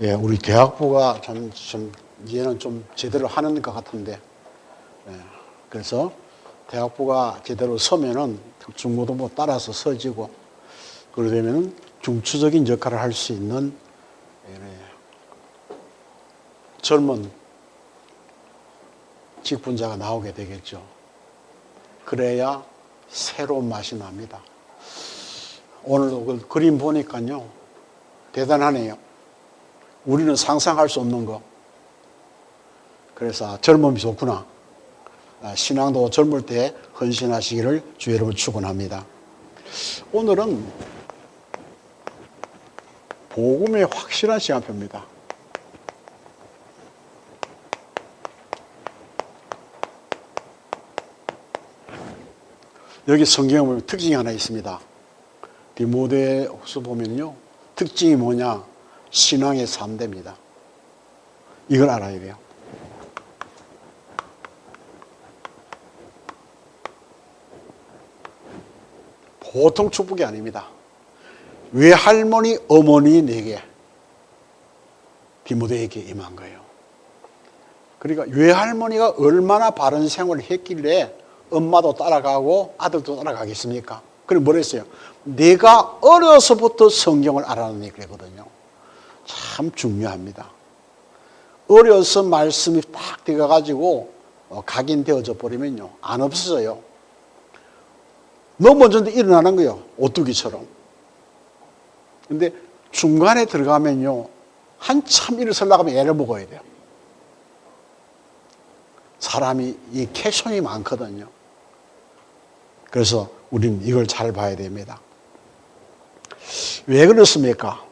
예, 우리 대학부가 좀, 좀 이제는 좀 제대로 하는 것 같은데, 예, 그래서 대학부가 제대로 서면은 중고등부 따라서 서지고, 그러려면 중추적인 역할을 할 수 있는 예, 젊은 직분자가 나오게 되겠죠. 그래야 새로운 맛이 납니다. 오늘도 그 그림 보니까요, 대단하네요. 우리는 상상할 수 없는 거. 그래서 아, 젊음이 좋구나. 아, 신앙도 젊을 때 헌신하시기를 주 여러분 축원합니다. 오늘은 복음의 확실한 시간표입니다. 여기 성경에 보면 특징이 하나 있습니다. 디모데후서 보면요. 특징이 뭐냐? 신앙의 3대입니다. 이걸 알아야 돼요. 보통 축복이 아닙니다. 외할머니, 어머니 네게 디모데에게 임한 거예요. 그러니까 외할머니가 얼마나 바른 생활을 했길래 엄마도 따라가고 아들도 따라가겠습니까? 그럼 뭐랬어요? 내가 어려서부터 성경을 알아내니 그랬거든요. 참 중요합니다. 어려서 말씀이 딱 들어가가지고 어, 각인되어져 버리면요. 안 없어져요. 넘어졌는데 일어나는 거예요. 오뚜기처럼. 근데 중간에 들어가면요. 한참 일어서려고 하면 애를 먹어야 돼요. 사람이 이 캐션이 많거든요. 그래서 우리는 이걸 잘 봐야 됩니다. 왜 그렇습니까?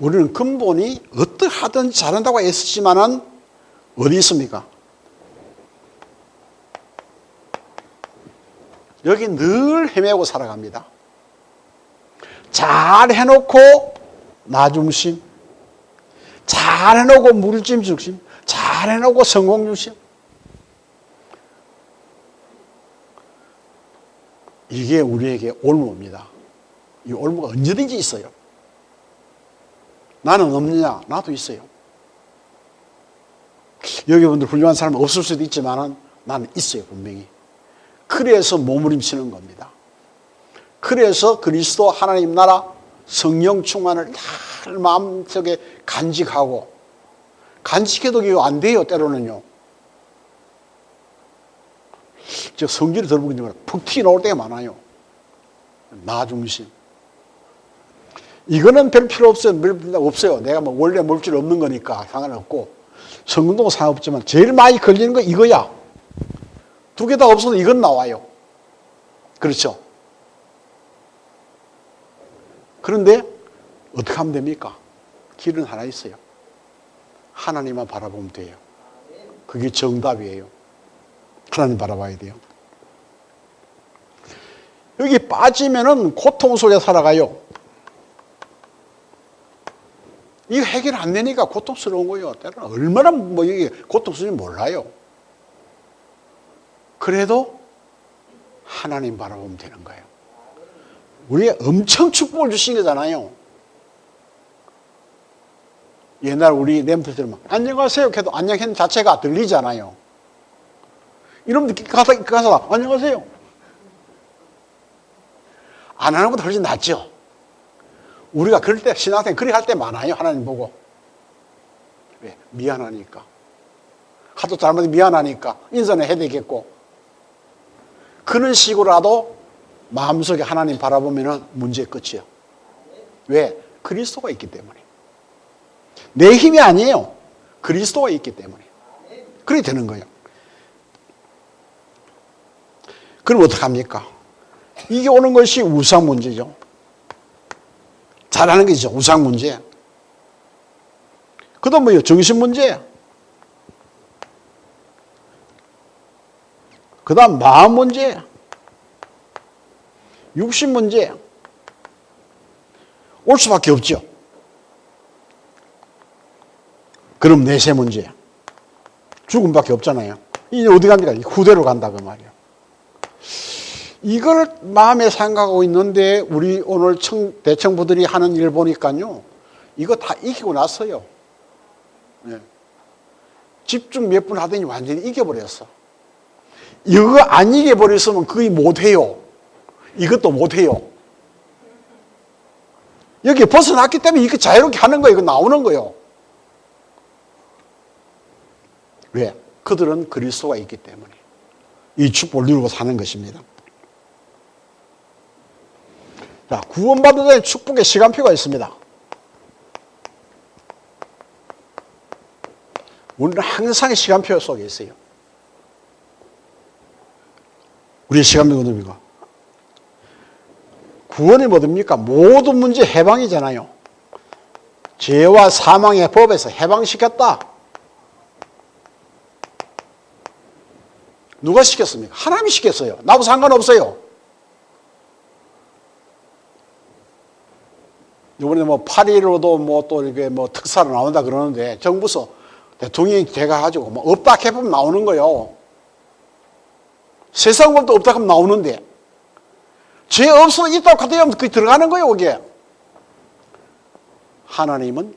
우리는 근본이 어떠하든 잘한다고 애쓰지만은 어디 있습니까? 여기 늘 헤매고 살아갑니다. 잘 해놓고 나 중심, 잘 해놓고 물짐 중심, 잘 해놓고 성공 중심. 이게 우리에게 올무입니다. 이 올무가 언제든지 있어요. 나는 없느냐? 나도 있어요. 여기 분들 훌륭한 사람 없을 수도 있지만 나는 있어요, 분명히. 그래서 몸부림치는 겁니다. 그래서 그리스도 하나님 나라 성령 충만을 잘 마음속에 간직하고 간직해도 안 돼요, 때로는요. 저 성질을 들어보니까 푹 튀어나올 때가 많아요. 나 중심. 이거는 별 필요 없어요. 없어요. 내가 뭐 원래 물질 없는 거니까 상관없고 성공도 상관없지만 제일 많이 걸리는 거 이거야. 두 개 다 없어도 이건 나와요. 그렇죠? 그런데 어떻게 하면 됩니까? 길은 하나 있어요. 하나님만 바라보면 돼요. 그게 정답이에요. 하나님 바라봐야 돼요. 여기 빠지면은 고통 속에 살아가요. 이거 해결 안 되니까 고통스러운 거예요. 때로는 얼마나 뭐 이게 고통스러운지 몰라요. 그래도 하나님 바라보면 되는 거예요. 우리가 엄청 축복을 주신 거잖아요. 옛날 우리 램프들은 안녕하세요. 해도 안녕했는 자체가 들리잖아요. 이러면 가서, 가서 안녕하세요. 안 하는 것도 훨씬 낫죠. 우리가 그럴 때, 신학생 그렇게 할때 많아요. 하나님 보고. 왜? 미안하니까. 하도 잘못 미안하니까. 인사는 해야 되겠고. 그런 식으로라도 마음속에 하나님 바라보면 문제 끝이에요. 왜? 그리스도가 있기 때문에. 내 힘이 아니에요. 그리스도가 있기 때문에. 그렇게 되는 거예요. 그럼 어떡합니까? 이게 오는 것이 우상 문제죠. 잘하는 게 있죠. 우상 문제. 그 다음 뭐예요? 정신 문제. 그 다음 마음 문제. 육신 문제. 올 수밖에 없죠. 그럼 내세 문제. 죽음밖에 없잖아요. 이제 어디 갑니까? 후대로 간다 그 말이에요. 이걸 마음에 생각하고 있는데 우리 오늘 청, 대청부들이 하는 일 보니까요. 이거 다 이기고 났어요. 예. 집중 몇 분 하더니 완전히 이겨버렸어. 이거 안 이겨버렸으면 거의 못해요. 이것도 못해요. 여기 벗어났기 때문에 이거 자유롭게 하는 거예요. 이거 나오는 거예요. 왜? 그들은 그리스도가 있기 때문에 이 축복을 누리고 사는 것입니다. 자, 구원받은 자의 축복의 시간표가 있습니다. 우리는 항상 시간표 속에 있어요. 우리의 시간표가 뭡니까? 구원이 뭐됩니까? 모든 문제 해방이잖아요. 죄와 사망의 법에서 해방시켰다. 누가 시켰습니까? 하나님이 시켰어요. 나도 상관없어요. 이번에 뭐 파리로도 뭐 또 이렇게 뭐 특사로 나온다 그러는데 정부서 대통령이 제가 가지고 뭐 없다 해보면 나오는 거요. 세상 법도 없다 하면 나오는데 죄 없어 있다고 하면 그게 들어가는 거예요, 그게. 하나님은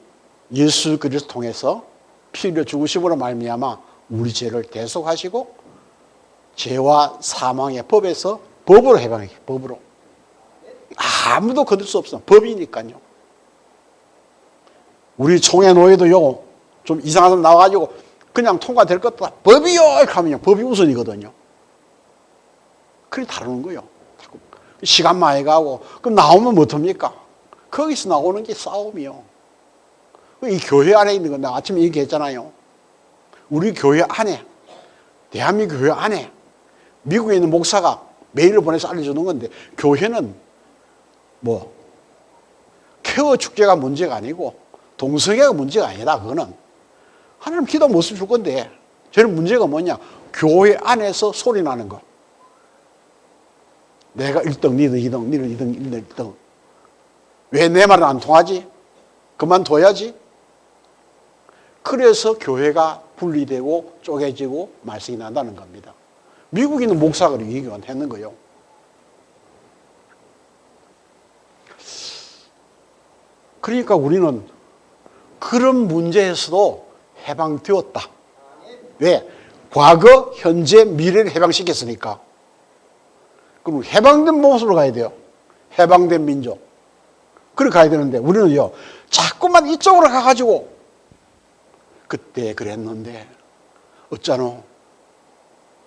예수 그리스도 통해서 피를 죽으심으로 말미암아 우리 죄를 대속하시고 죄와 사망의 법에서 법으로 해방해 법으로. 아무도 거둘 수 없어. 법이니까요. 우리 총회 노예도요, 좀 이상한 사람 나와가지고 그냥 통과될 것다. 법이요! 이렇게 하면 법이 우선이거든요. 그리 다루는. 자꾸 시간 많이 가고, 그럼 나오면 못합니까? 거기서 나오는 게 싸움이요. 이 교회 안에 있는 건 내가 아침에 얘기했잖아요. 우리 교회 안에, 대한민국 교회 안에 미국에 있는 목사가 메일을 보내서 알려주는 건데, 교회는 뭐, 케어 축제가 문제가 아니고, 동성애가 문제가 아니라, 그거는. 하나님 기도 못을 줄 건데, 저는 문제가 뭐냐? 교회 안에서 소리 나는 거. 내가 1등, 니는 2등, 니는 2등, 니는 1등. 왜 내 말은 안 통하지? 그만둬야지. 그래서 교회가 분리되고 쪼개지고 말썽이 난다는 겁니다. 미국에 있는 목사가 얘기가 했는 거예요. 그러니까 우리는 그런 문제에서도 해방되었다. 왜? 과거, 현재, 미래를 해방시켰으니까. 그럼 해방된 모습으로 가야 돼요. 해방된 민족. 그렇게 가야 되는데 우리는요, 자꾸만 이쪽으로 가가지고 그때 그랬는데 어쩌노?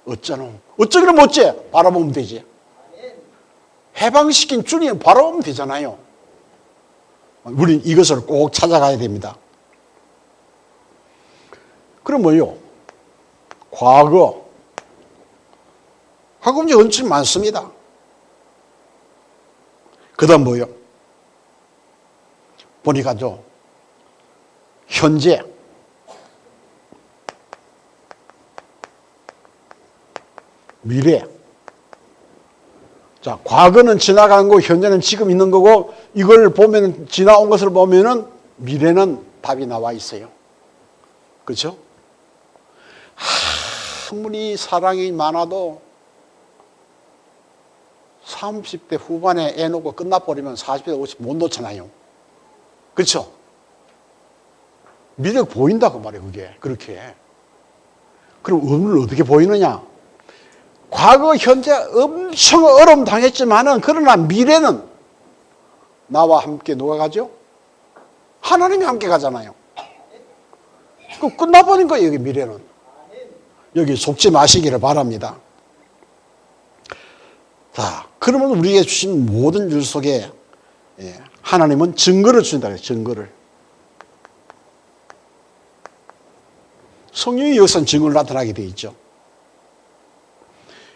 어쩌노? 어쩌기를 못지? 바라보면 되지. 해방시킨 주님 바라보면 되잖아요. 우린 이것을 꼭 찾아가야 됩니다. 그럼 뭐요? 과거. 과거 문제 엄청 많습니다. 그 다음 뭐요? 보니까죠. 현재. 미래. 자, 과거는 지나간 거, 현재는 지금 있는 거고, 이걸 보면, 지나온 것을 보면은 미래는 답이 나와 있어요. 그렇죠? 아무리 사랑이 많아도 30대 후반에 애 놓고 끝나버리면 40대, 50못 놓잖아요. 그렇죠? 미래가 보인다 그 말이에요, 그게. 그렇게. 그럼 오늘 어떻게 보이느냐? 과거, 현재 엄청 어려움 당했지만은 그러나 미래는 나와 함께 누가 가죠? 하나님이 함께 가잖아요. 그 끝나버린 거예요, 여기 미래는. 여기 속지 마시기를 바랍니다. 자, 그러면 우리에게 주신 모든 일 속에 예, 하나님은 증거를 주신다 증거를. 성령이 여기서 증거를 나타나게 되어 있죠.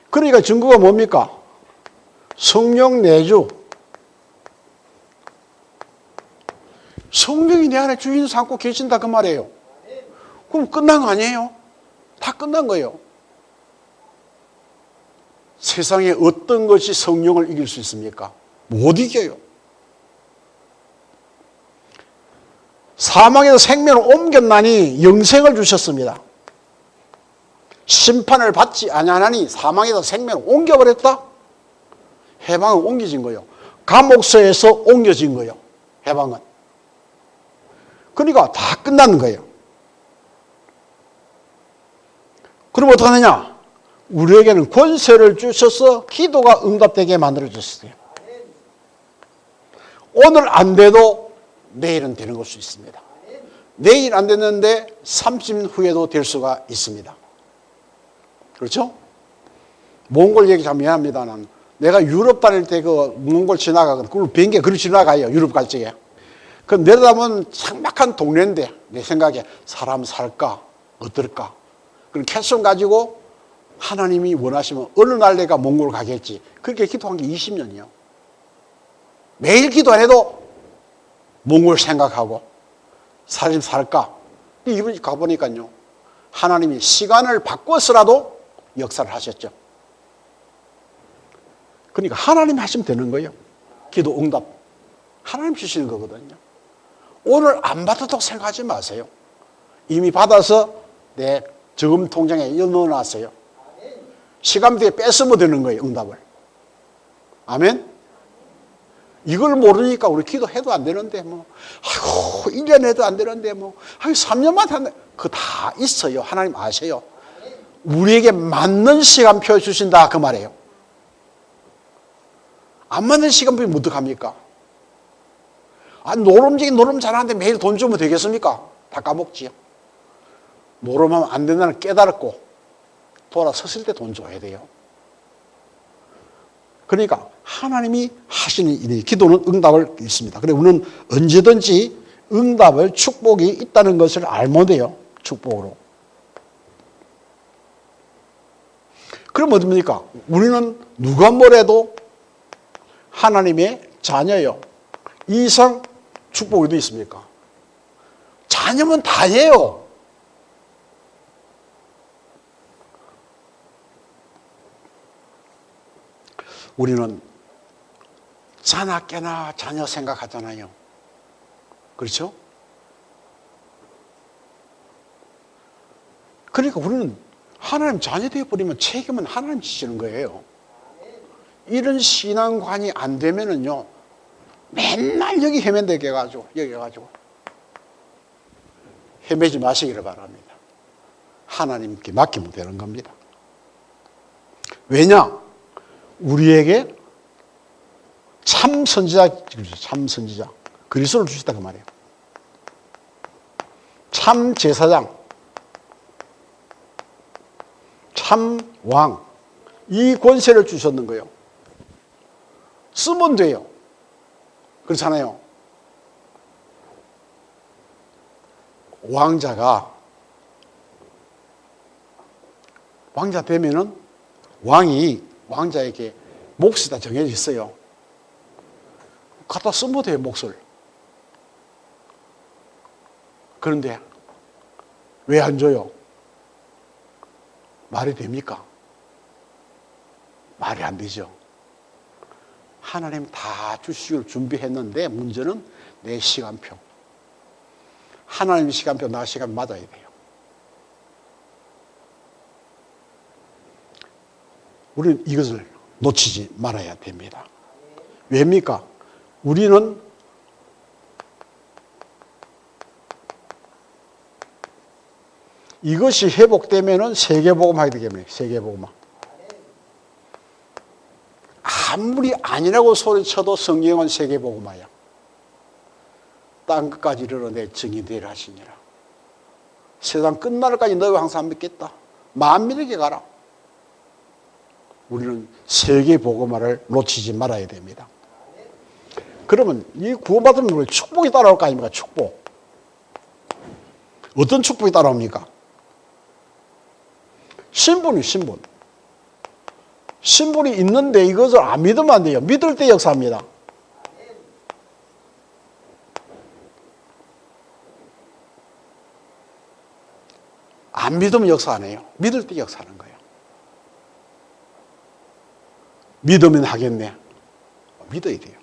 그러니까 증거가 뭡니까? 성령 내주. 성령이 내 안에 주인 삼고 계신다 그 말이에요. 그럼 끝난 거 아니에요? 다 끝난 거예요. 세상에 어떤 것이 성령을 이길 수 있습니까? 못 이겨요. 사망에서 생명을 옮겼나니 영생을 주셨습니다. 심판을 받지 아니하니 사망에서 생명을 옮겨버렸다? 해방은 옮겨진 거예요. 감옥서에서 옮겨진 거예요. 해방은. 그러니까 다 끝나는 거예요. 그럼 어떻게 하느냐? 우리에게는 권세를 주셔서 기도가 응답되게 만들어 주셨어요. 오늘 안 돼도 내일은 되는 걸 수 있습니다. 내일 안 됐는데 30년 후에도 될 수가 있습니다. 그렇죠? 몽골 얘기 참 미안합니다. 는 내가 유럽 다닐 때 그 몽골 지나가거든. 그 비행기 그리 지나가요. 유럽 갈 적에. 그 내려다보면 삭막한 동네인데 내 생각에 사람 살까? 어떨까? 그런 캐스션 가지고 하나님이 원하시면 어느 날 내가 몽골 가겠지. 그렇게 기도한 게 20년이요. 매일 기도 안 해도 몽골 생각하고 사람 살까? 이번 가보니까요. 하나님이 시간을 바꿔서라도 역사를 하셨죠. 그러니까 하나님 하시면 되는 거예요. 기도 응답. 하나님 주시는 거거든요. 오늘 안 받아도 생각하지 마세요. 이미 받아서 내 저금 통장에 넣어놨어요. 시간 뒤에 뺏으면 되는 거예요, 응답을. 아멘? 이걸 모르니까 우리 기도해도 안 되는데, 뭐, 아이고, 1년 해도 안 되는데, 뭐, 아이 3년만 하는데, 그거 다 있어요. 하나님 아세요. 우리에게 맞는 시간표 주신다, 그 말이에요. 안 맞는 시간표면 어떡합니까? 아, 노름쟁이 노름 잘하는데 매일 돈 주면 되겠습니까? 다 까먹지요. 노름하면 안 된다는 깨달았고, 돌아섰을 때 돈 줘야 돼요. 그러니까 하나님이 하시는 일이 기도는 응답을 있습니다. 그래 우리는 언제든지 응답을 축복이 있다는 것을 알면 돼요. 축복으로. 그럼 어떻습니까? 우리는 누가 뭐래도 하나님의 자녀요. 이 이상 축복이 어디 있습니까? 자녀면 다예요. 우리는 자나 깨나 자녀 생각하잖아요. 그렇죠? 그러니까 우리는 하나님 자녀 되어버리면 책임은 하나님 지시는 거예요. 이런 신앙관이 안 되면은요, 맨날 여기 헤맨대게 해가지고, 여기 해가지고. 헤매지 마시기를 바랍니다. 하나님께 맡기면 되는 겁니다. 왜냐? 우리에게 참 선지자, 참 선지자. 그리스도를 주셨다 그 말이에요. 참 제사장, 참 왕, 이 권세를 주셨는 거예요. 쓰면 돼요. 그렇잖아요. 왕자가 왕자 되면은 왕이 왕자에게 몫이 다 정해져 있어요. 갖다 쓰면 돼요, 몫을. 그런데 왜 안 줘요? 말이 됩니까? 말이 안 되죠. 하나님 다 주시기를 준비했는데 문제는 내 시간표. 하나님 시간표, 나 시간 맞아야 돼요. 우리는 이것을 놓치지 말아야 됩니다. 왜입니까? 우리는 이것이 회복되면은 세계복음하게 되겠네요. 세계복음. 아무리 아니라고 소리쳐도 성경은 세계복음화야. 땅 끝까지 이르러 내 증인 되라 하시니라. 세상 끝날까지 너희 항상 믿겠다. 만민에게 가라. 우리는 세계 복음화를 놓치지 말아야 됩니다. 그러면 이 구원받으면 우리 축복이 따라올 거 아닙니까? 축복. 어떤 축복이 따라옵니까? 신분이 신분. 신분이 있는데 이것을 안 믿으면 안 돼요. 믿을 때 역사합니다. 안 믿으면 역사 안 해요. 믿을 때 역사하는 거예요. 믿으면 하겠네. 믿어야 돼요.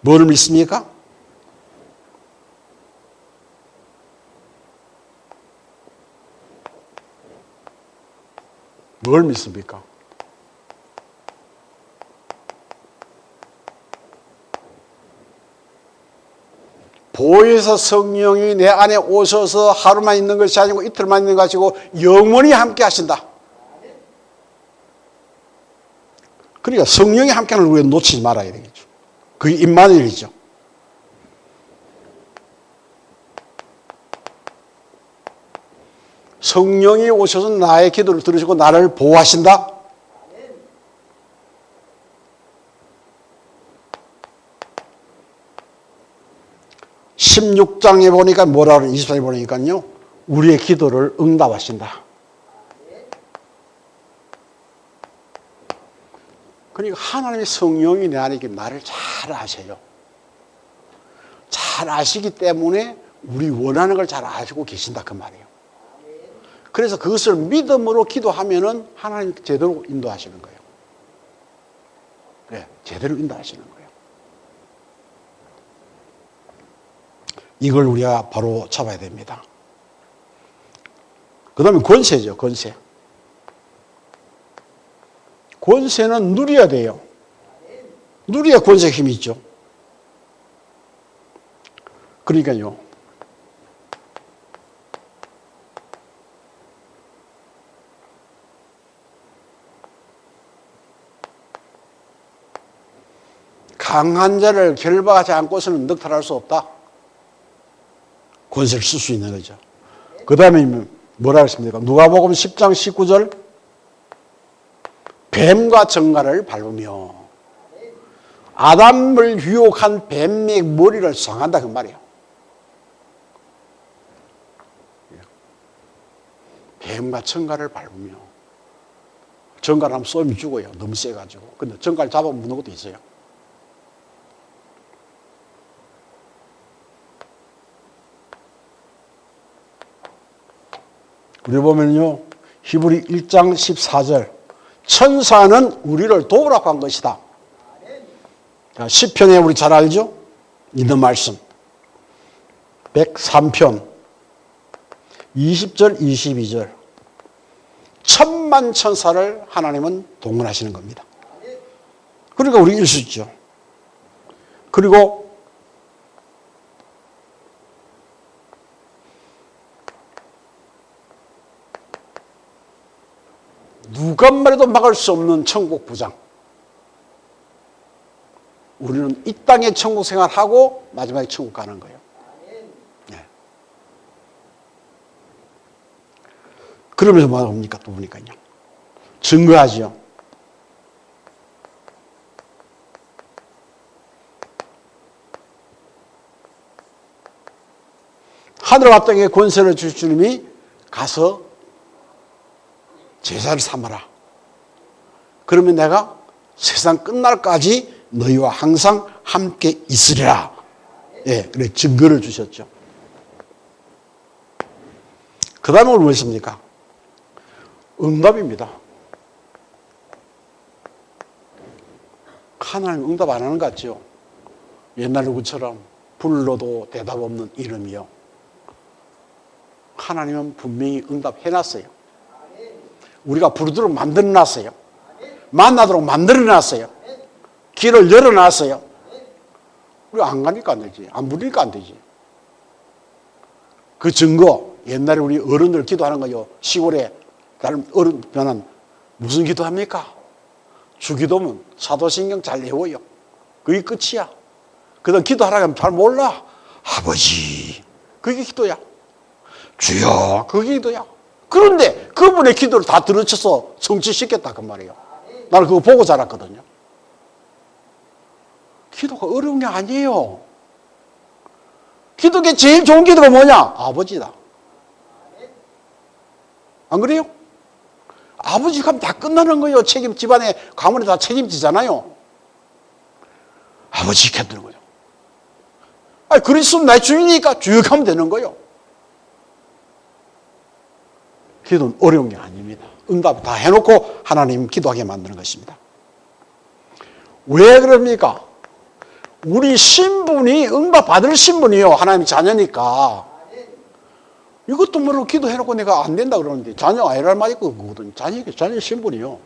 뭘 믿습니까? 뭘 믿습니까? 보혜사 성령이 내 안에 오셔서 하루만 있는 것이 아니고 이틀만 있는 것이고 영원히 함께 하신다. 그러니까 성령이 함께하는 걸 우리가 놓치지 말아야 되겠죠. 그게 임마누엘이죠. 성령이 오셔서 나의 기도를 들으시고 나를 보호하신다. (16장에) 보니까 뭐라 그래 (24장에) 보니까요 우리의 기도를 응답하신다 그러니까 하나님의 성령이 내 안에 나를 잘 아셔요 잘 아시기 때문에 우리 원하는 걸 잘 아시고 계신다 그 말이에요 그래서 그것을 믿음으로 기도하면은 하나님 제대로 인도하시는 거예요. 네, 제대로 인도하시는 거예요. 이걸 우리가 바로 잡아야 됩니다. 그 다음에 권세죠, 권세. 권세는 누려야 돼요. 누려야 권세 힘이 있죠. 그러니까요. 강한 자를 결박하지 않고서는 넉탈할 수 없다. 권세를 쓸 수 있는 거죠. 그 다음에 뭐라 했습니까? 누가복음 10장 19절 뱀과 정갈을 밟으며 아담을 유혹한 뱀의 머리를 상한다 그 말이에요. 뱀과 정갈을 밟으며 정갈하면 쏘면 죽어요. 너무 세가지고. 근데 정갈 잡아면 무는 것도 있어요. 우리 보면요. 히브리 1장 14절. 천사는 우리를 도우라고 한 것이다. 자, 10편에 우리 잘 알죠? 있는 말씀. 103편. 20절, 22절. 천만 천사를 하나님은 동원하시는 겁니다. 그러니까 우리 일수 있죠. 그리고 누가 말해도 막을 수 없는 천국 부장. 우리는 이 땅에 천국 생활하고 마지막에 천국 가는 거예요. 네. 그러면서 뭐가 옵니까? 또 보니까요. 증거하지요. 하늘과 땅에 권세를 주실 주님이 가서 제자를 삼아라. 그러면 내가 세상 끝날까지 너희와 항상 함께 있으리라. 예, 그래 증거를 주셨죠. 그 다음은 무엇입니까? 응답입니다. 하나님 응답 안 하는 것 같죠? 옛날 누구처럼 불러도 대답 없는 이름이요. 하나님은 분명히 응답해 놨어요. 우리가 부르도록 만들어 놨어요. 만나도록 만들어 놨어요. 길을 열어 놨어요. 우리 안 가니까 안 되지. 안 부르니까 안 되지. 그 증거, 옛날에 우리 어른들 기도하는 거요. 시골에 다른 어른 변한 무슨 기도합니까? 주기도면 사도신경 잘 외워요. 그게 끝이야. 그 다음 기도하라고 하면 잘 몰라. 아버지. 그게 기도야. 주여. 그게 기도야. 그런데 그분의 기도를 다 들어쳐서 성취시켰다 그 말이에요. 나는 그거 보고 자랐거든요. 기도가 어려운 게 아니에요. 기도에 제일 좋은 기도가 뭐냐? 아버지다. 안 그래요? 아버지가 하면 다 끝나는 거예요. 책임, 집안에, 가문에 다 책임지잖아요. 아버지 겠다는 거죠. 아니, 그리스도 내 주인이니까 쭉 하면 되는 거예요. 기도는 어려운 게 아닙니다. 응답 다 해놓고 하나님 기도하게 만드는 것입니다. 왜 그럽니까? 우리 신분이 응답 받을 신분이요. 하나님 자녀니까. 이것도 모르고 기도해놓고 내가 안 된다 그러는데 자녀 아이랄 말이 그거거든. 자녀, 자녀 신분이요.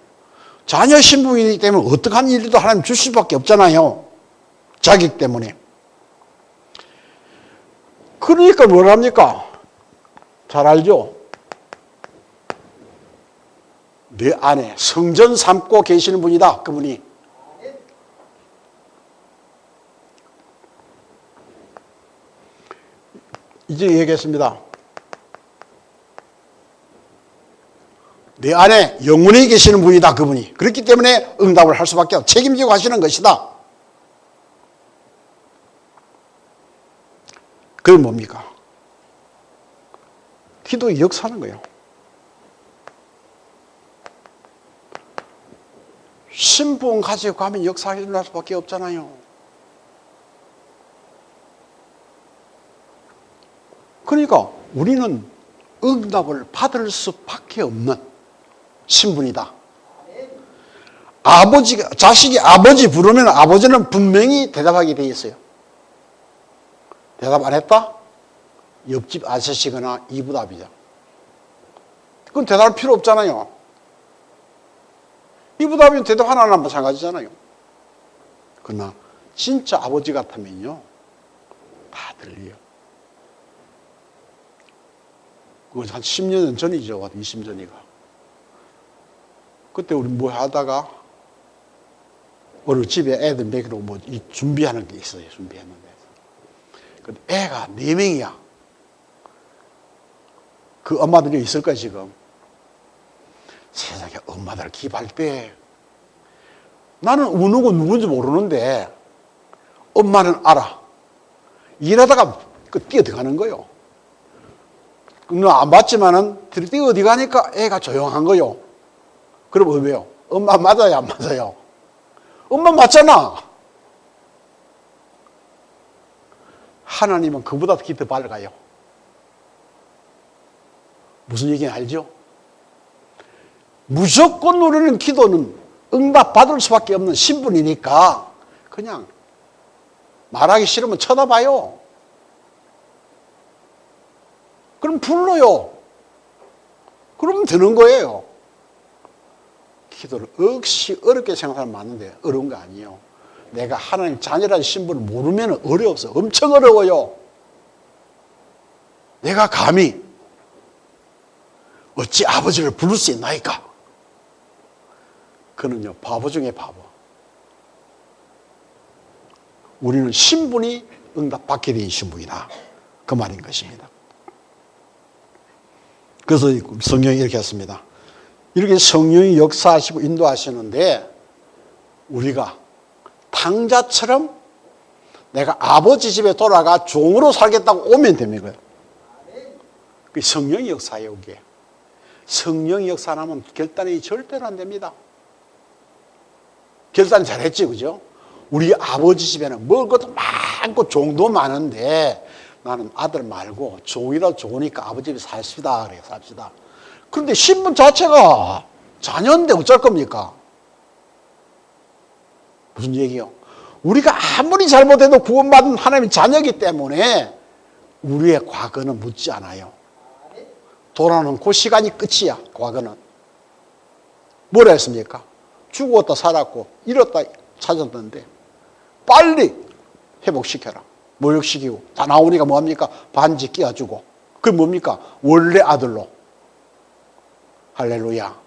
자녀 신분이기 때문에 어떡한 일도 하나님 줄 수밖에 없잖아요. 자격 때문에. 그러니까 뭘 합니까? 잘 알죠? 내 안에 성전 삼고 계시는 분이다. 그분이. 이제 얘기했습니다. 내 안에 영원히 계시는 분이다. 그분이. 그렇기 때문에 응답을 할 수밖에 없 책임지고 하시는 것이다. 그게 뭡니까? 기도의 역사는 거예요. 신분 가지고 가면 역사가 일어날 수밖에 없잖아요. 그러니까 우리는 응답을 받을 수밖에 없는 신분이다. 아버지가, 자식이 아버지 부르면 아버지는 분명히 대답하게 돼 있어요. 대답 안 했다? 옆집 아저씨거나 이부답이죠. 그건 대답할 필요 없잖아요. 이 부답이면 대답 하나 안 하면 마찬가지잖아요. 그러나 진짜 아버지 같으면요. 다 들려요. 그건 한 10년 전이죠. 20년 전이가. 그때 우리 뭐 하다가 어느 집에 애들 먹이러 뭐 준비하는 게 있어요. 준비했는데. 애가 네 명이야. 그 엄마들이 있을 거야, 지금. 세상에 엄마들 기발 때 나는 어느 거 누군지 모르는데 엄마는 알아. 일하다가 그 뛰어 들어가는 거요. 너안 봤지만은 뛰어 어디 가니까 애가 조용한 거요. 그럼 왜요? 엄마 맞아요, 안 맞아요? 엄마 맞잖아. 하나님은 그보다 더 밝아요. 무슨 얘기인지 알죠? 무조건 우리는 기도는 응답 받을 수밖에 없는 신분이니까 그냥 말하기 싫으면 쳐다봐요. 그럼 불러요. 그러면 되는 거예요. 기도를 억시 어렵게 생각하면 맞는데 어려운 거 아니에요. 내가 하나님 자녀라는 신분을 모르면 어려웠어. 엄청 어려워요. 내가 감히 어찌 아버지를 부를 수 있나이까? 그는요, 바보 중에 바보. 우리는 신분이 응답받게 된 신분이다. 그 말인 것입니다. 그래서 성경이 이렇게 했습니다. 이렇게 성령이 역사하시고 인도하시는데 우리가 탕자처럼 내가 아버지 집에 돌아가 종으로 살겠다고 오면 됩니다. 그 성령의 역사예요, 이게. 성령의 역사 하면 결단이 절대로 안 됩니다. 결단 잘했지, 그죠? 우리 아버지 집에는 먹을 것도 많고 종도 많은데 나는 아들 말고 종이라 좋으니까 아버지 집에 삽시다. 그래, 삽시다. 그런데 신분 자체가 자녀인데 어쩔 겁니까? 무슨 얘기요? 우리가 아무리 잘못해도 구원받은 하나님의 자녀이기 때문에 우리의 과거는 묻지 않아요. 그 시간이 끝이야, 과거는. 뭐라 했습니까? 죽었다 살았고, 잃었다 찾았는데, 빨리 회복시켜라. 모욕시키고, 다 나오니까 뭐합니까? 반지 끼워주고. 그게 뭡니까? 원래 아들로. 할렐루야.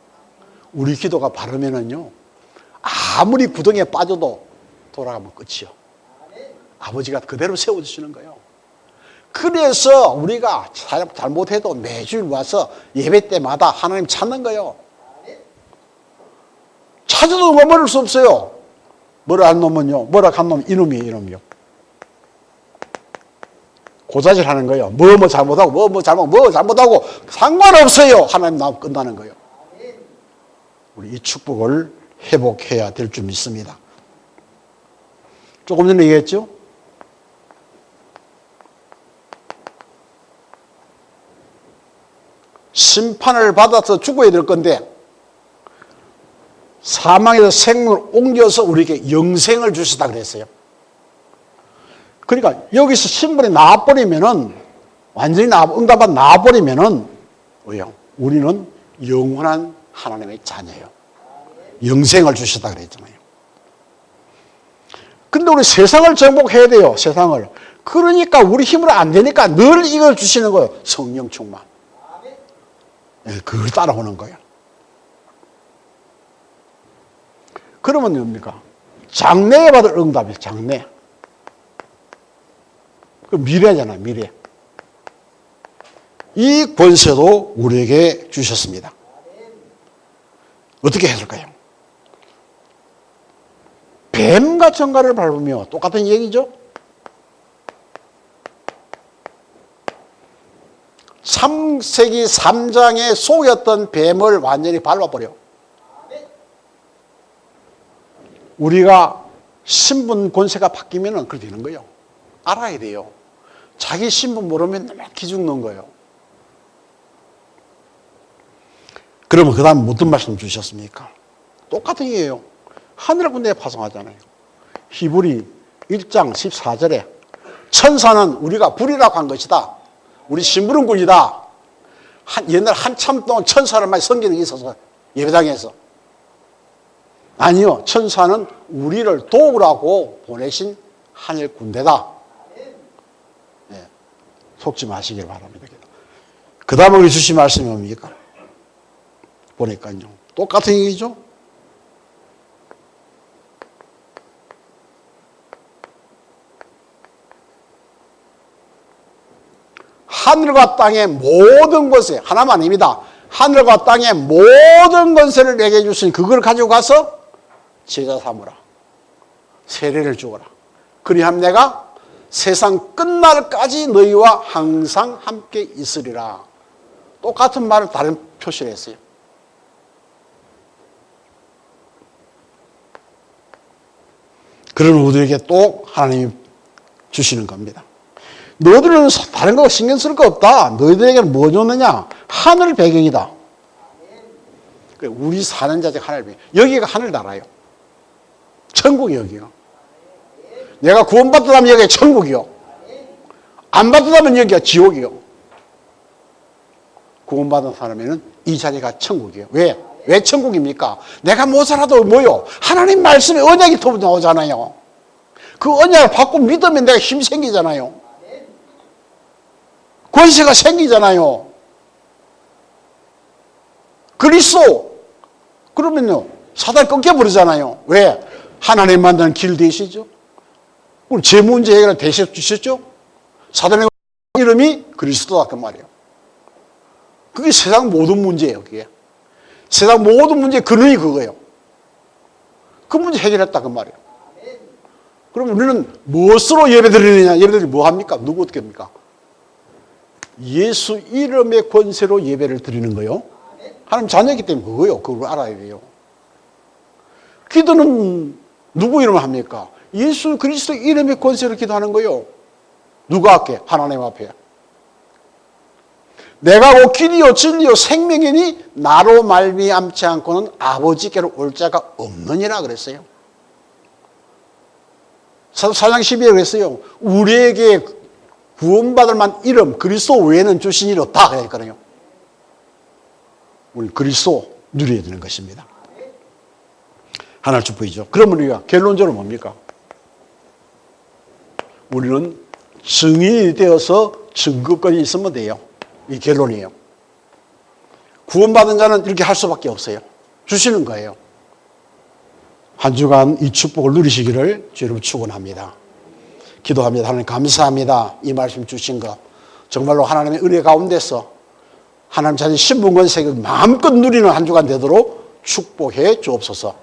우리 기도가 바르면은요, 아무리 구덩이에 빠져도 돌아가면 끝이요. 아버지가 그대로 세워주시는 거예요. 그래서 우리가 잘못해도 매주 와서 예배 때마다 하나님 찾는 거예요. 찾아도 머무를 수 없어요. 뭐라 한 놈은요. 뭐라 한 놈, 이놈이에요, 이놈이요. 고자질 하는 거예요. 뭐, 뭐 잘못하고, 뭐, 뭐 잘못, 뭐 잘못하고, 상관없어요. 하나님 나오면 끝나는 거예요. 우리 이 축복을 회복해야 될 줄 믿습니다. 조금 전에 얘기했죠? 심판을 받아서 죽어야 될 건데 사망에서 생명을 옮겨서 우리에게 영생을 주시다 그랬어요. 그러니까 여기서 신분이 나와버리면은 완전히 나, 응답받 나와버리면은? 우리는 영원한 하나님의 자녀예요. 영생을 주시다 그랬잖아요. 근데 우리 세상을 정복해야 돼요. 세상을. 그러니까 우리 힘으로 안 되니까 늘 이걸 주시는 거예요. 성령 충만. 예, 그걸 따라오는 거예요. 그러면 뭡니까? 장래에 받을 응답이 장래. 그 미래잖아, 미래. 이 권세도 우리에게 주셨습니다. 어떻게 해야 될까요? 뱀과 정갈을 밟으며 똑같은 얘기죠? 참세기 3장에 속였던 뱀을 완전히 밟아버려. 우리가 신분 권세가 바뀌면 그렇게 되는 거예요. 알아야 돼요. 자기 신분 모르면 너무 기죽는 거예요. 그러면 그 다음 어떤 말씀 주셨습니까? 똑같은 얘기예요. 하늘 군대에 파송하잖아요. 히브리 1장 14절에 천사는 우리가 불이라고 한 것이다. 우리 심부름 군이다. 한, 옛날 한참 동안 천사를 많이 섬기는 게 있어서 예배당에서. 아니요. 천사는 우리를 도우라고 보내신 하늘 군대다. 네. 속지 마시길 바랍니다. 그 다음에 우리 주신 말씀이 뭡니까? 보니까요. 똑같은 얘기죠? 하늘과 땅의 모든 것에 하나만 아닙니다. 하늘과 땅의 모든 권세를 내게 주신 그걸 가지고 가서 제자 삼으라. 세례를 주어라. 그리함 내가 세상 끝날까지 너희와 항상 함께 있으리라. 똑같은 말을 다른 표시를 했어요. 그런 우리에게 또 하나님이 주시는 겁니다. 너희들은 다른 거 신경 쓸 거 없다. 너희들에게는 뭐 줬느냐? 하늘 배경이다. 우리 사는 자적 하늘 배경. 여기가 하늘나라요. 천국이 여기요. 내가 구원받았다면 여기가 천국이요. 안 받았다면 여기가 지옥이요. 구원받은 사람에는 이 자리가 천국이에요. 왜? 왜 천국입니까? 내가 못 살아도 뭐요? 하나님 말씀에 언약이 터져 나오잖아요. 그 언약을 받고 믿으면 내가 힘 생기잖아요. 권세가 생기잖아요. 그리스도 그러면요 사단 끊겨버리잖아요. 왜? 하나님 만드는 길 되시죠. 우리 제 문제 해결을 대신 주셨죠. 사단의 이름이 그리스도다 그 말이에요. 그게 세상 모든 문제예요. 그게 세상 모든 문제 근원이 그거예요. 그 문제 해결했다 그 말이에요. 그럼 우리는 무엇으로 예배드리느냐? 예배드리 뭐 합니까? 누구 어떻게 합니까? 예수 이름의 권세로 예배를 드리는 거요. 하나님 자녀이기 때문에 그거요. 그걸 알아야 돼요. 기도는 누구 이름을 합니까? 예수 그리스도 이름의 권세로 기도하는 거요. 누가 할게? 하나님 앞에. 내가 오 길이요 진리요 생명이니 나로 말미암지 않고는 아버지께로 올 자가 없느니라 그랬어요. 사장 12에 그랬어요. 우리에게 구원받을 만 이름 그리스도 외에는 주신 일 없다 그랬거든요. 우리 그리스도 누려야 되는 것입니다. 하나 축복이죠. 그러면 우리가 결론적으로 뭡니까? 우리는 증인이 되어서 증거권이 있으면 돼요. 이 결론이에요. 구원받은 자는 이렇게 할 수밖에 없어요. 주시는 거예요. 한 주간 이 축복을 누리시기를 주님 축원합니다. 기도합니다. 하나님 감사합니다. 이 말씀 주신 거 정말로 하나님의 은혜 가운데서 하나님 자신 신분권색을 마음껏 누리는 한 주간 되도록 축복해 주옵소서.